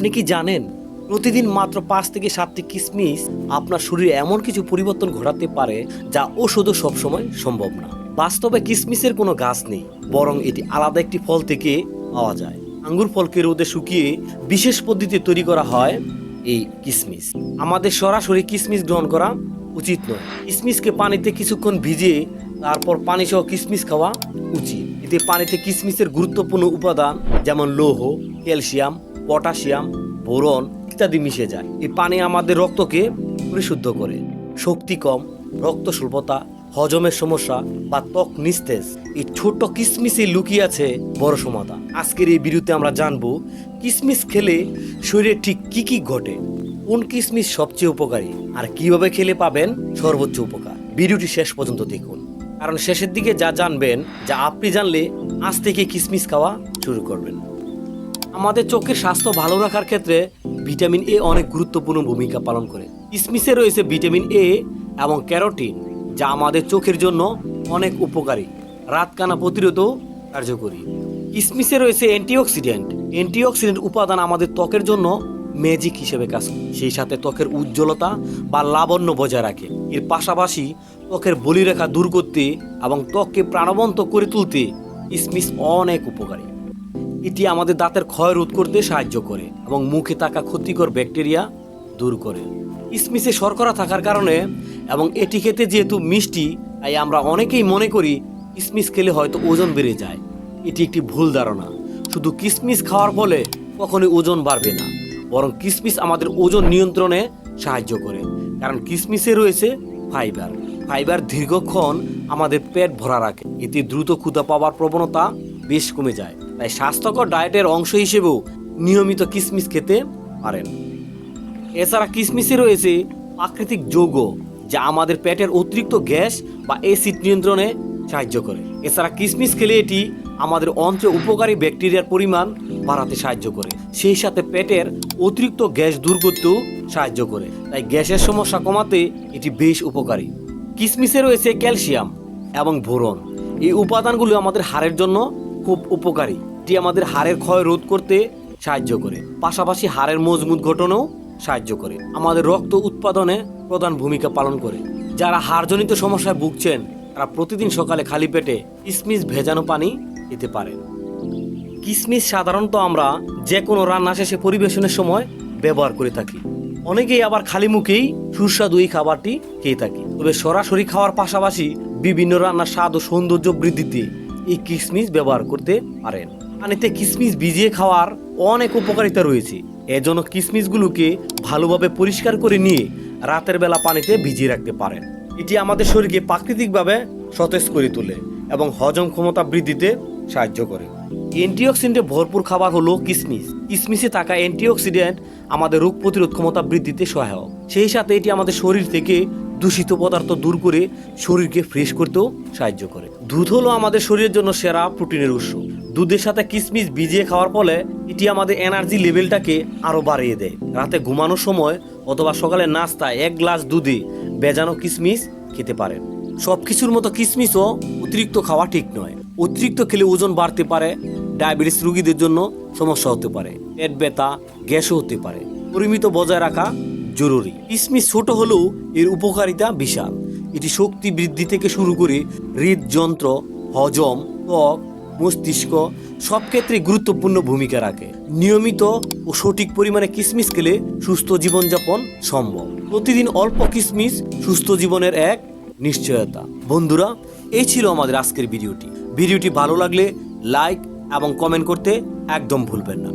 আপনি কি জানেন, প্রতিদিন মাত্র পাঁচ থেকে সাতটি কিসমিস আপনার শরীরে এমন কিছু পরিবর্তন ঘটাতে পারে যা ওষুধও সবসময় সম্ভব না। বাস্তবে কিসমিসের কোনো গাছ নেই, বরং এটি আলাদা একটি ফল থেকে পাওয়া যায়। আঙ্গুর ফলকে রোদে শুকিয়ে বিশেষ পদ্ধতিতে তৈরি করা হয় এই কিসমিস। আমাদের সরাসরি কিসমিস গ্রহণ করা উচিত নয়। কিসমিসকে পানিতে কিছুক্ষণ ভিজিয়ে তারপর পানি সহ কিসমিস খাওয়া উচিত। এতে পানিতে কিসমিসের গুরুত্বপূর্ণ উপাদান যেমন লৌহ, ক্যালসিয়াম পটাশিয়াম, বোরন ইত্যাদি মিশে যায়। এই পানি আমাদের রক্তকে পরিশুদ্ধ করে। শক্তি কম, রক্ত স্বল্পতা, হজমের সমস্যা বা ত্বক নিস্তেজ। এই ছোট্ট কিসমিসে লুকিয়ে আছে বড় সমাধান আজকের এই ভিডিওতে আমরা জানব, কিসমিস খেলে শরীরে ঠিক কি কি ঘটে? কোন কিসমিস সবচেয়ে উপকারী? আর কীভাবে খেলে পাবেন সর্বোচ্চ উপকার? ভিডিওটি শেষ পর্যন্ত দেখুন। কারণ শেষের দিকে যা জানবেন, যা আপনি জানলে আজ থেকে কিসমিস খাওয়া শুরু করবেন। আমাদের চোখের স্বাস্থ্য ভালো রাখার ক্ষেত্রে ভিটামিন এ অনেক গুরুত্বপূর্ণ ভূমিকা পালন করে। কিসমিসে রয়েছে ভিটামিন এ এবং ক্যারোটিন, যা আমাদের চোখের জন্য অনেক উপকারী, রাতকানা প্রতিরোধও কার্যকরী। কিসমিসে রয়েছে অ্যান্টিঅক্সিডেন্ট অ্যান্টিঅক্সিডেন্ট উপাদান আমাদের ত্বকের জন্য ম্যাজিক হিসেবে কাজ করে। সেই সাথে ত্বকের উজ্জ্বলতা বা লাবণ্য বজায় রাখে। এর পাশাপাশি ত্বকের বলিরেখা দূর করতে এবং ত্বককে প্রাণবন্ত করে তুলতে কিসমিস অনেক উপকারী। এটি আমাদের দাঁতের ক্ষয় রোধ করতে সাহায্য করে এবং মুখে থাকা ক্ষতিকর ব্যাকটেরিয়া দূর করে। কিসমিসে শর্করা থাকার কারণে এবং এটি খেতে যেহেতু মিষ্টি, তাই আমরা অনেকেই মনে করি কিসমিস খেলে হয়তো ওজন বেড়ে যায়। এটি একটি ভুল ধারণা। শুধু কিসমিস খাওয়ার ফলে কখনোই ওজন বাড়বে না, বরং কিসমিস আমাদের ওজন নিয়ন্ত্রণে সাহায্য করে। কারণ কিসমিসে রয়েছে ফাইবার। ফাইবার দীর্ঘক্ষণ আমাদের পেট ভরা রাখে। এতে দ্রুত ক্ষুধা পাওয়ার প্রবণতা বেশ কমে যায়। তাই স্বাস্থ্যকর ডায়েটের অংশ হিসেবেও নিয়মিত কিসমিস খেতে পারেন। এছাড়া কিসমিসে রয়েছে প্রাকৃতিক যৌগ, যা আমাদের পেটের অতিরিক্ত গ্যাস বা এসিড নিয়ন্ত্রণে সাহায্য করে। এছাড়া কিসমিস খেলে এটি আমাদের অন্ত্রে উপকারী ব্যাকটেরিয়ার পরিমাণ বাড়াতে সাহায্য করে। সেই সাথে পেটের অতিরিক্ত গ্যাস দূর করতেও সাহায্য করে। তাই গ্যাসের সমস্যা কমাতে এটি বেশ উপকারী। কিসমিসে রয়েছে ক্যালসিয়াম এবং ভোরন এই উপাদানগুলো আমাদের হাড়ের জন্য খুব উপকারী। এটি আমাদের হাড়ের ক্ষয় রোধ করতে সাহায্য করে। পাশাপাশি হাড়ের মজবুত গঠনেও সাহায্য করে। আমাদের রক্ত উৎপাদনে প্রধান ভূমিকা পালন করে। যারা হাড়জনিত সমস্যায় ভুগছেন, তারা প্রতিদিন সকালে খালি পেটে কিসমিস ভেজানো পানি খেতে পারেন। কিসমিস সাধারণত আমরা যে কোনো রান্না শেষে পরিবেশনের সময় ব্যবহার করে থাকি। অনেকেই আবার খালি মুখেই সুস্বাদু এই খাবারটি খেয়ে থাকি। তবে সরাসরি খাওয়ার পাশাপাশি বিভিন্ন রান্নার স্বাদ ও সৌন্দর্য বৃদ্ধিতে এই কিসমিস ব্যবহার করতে পারেন। পানিতে কিসমিস ভিজিয়ে খাওয়ার অনেক উপকারিতা রয়েছে। এজন্য কিসমিসগুলোকে ভালোভাবে পরিষ্কার করে নিয়ে রাতের বেলা পানিতে ভিজিয়ে রাখতে পারেন। এটি আমাদের শরীরকে প্রাকৃতিকভাবে সতেজ করে তোলে এবং হজম ক্ষমতা বৃদ্ধিতে সাহায্য করে। অ্যান্টিঅক্সিডেন্টে ভরপুর খাবার হলো কিসমিস। কিসমিসে থাকা অ্যান্টিঅক্সিডেন্ট আমাদের রোগ প্রতিরোধ ক্ষমতা বৃদ্ধিতে সহায়ক। সেই সাথে এটি আমাদের শরীর থেকে দূষিত পদার্থ দূর করে শরীরকে ফ্রেশ করতেও সাহায্য করে। দুধ হলো আমাদের শরীরের জন্য সেরা প্রোটিনের উৎস। দুধের সাথে কিসমিস ভিজিয়ে খাওয়ার ফলে এটি আমাদের এনার্জি লেভেলটাকে আরও বাড়িয়ে দেয়। রাতে ঘুমানোর সময় অথবা সকালে নাস্তায় এক গ্লাস দুধে বেজানো কিসমিস খেতে পারেন। সব কিছুর মতো কিসমিসও অতিরিক্ত খাওয়া ঠিক নয়। অতিরিক্ত খেলে ওজন বাড়তে পারে, ডায়াবেটিস রোগীদের জন্য সমস্যা হতে পারে, পেট ব্যথা, গ্যাসও হতে পারে। পরিমিত বজায় রাখা জরুরি। কিসমিস ছোট হলেও এর উপকারিতা বিশাল। এটি শক্তি বৃদ্ধি থেকে শুরু করে হৃদযন্ত্র, হজম, ত্বক, মস্তিষ্ক সব ক্ষেত্রে গুরুত্বপূর্ণ ভূমিকা রাখে। নিয়মিত ও সঠিক পরিমাণে কিসমিস খেলে সুস্থ জীবনযাপন সম্ভব। প্রতিদিন অল্প কিসমিস সুস্থ জীবনের এক নিশ্চয়তা। বন্ধুরা, এই ছিল আমাদের আজকের ভিডিওটি। ভিডিওটি ভালো লাগলে লাইক এবং কমেন্ট করতে একদম ভুলবেন না।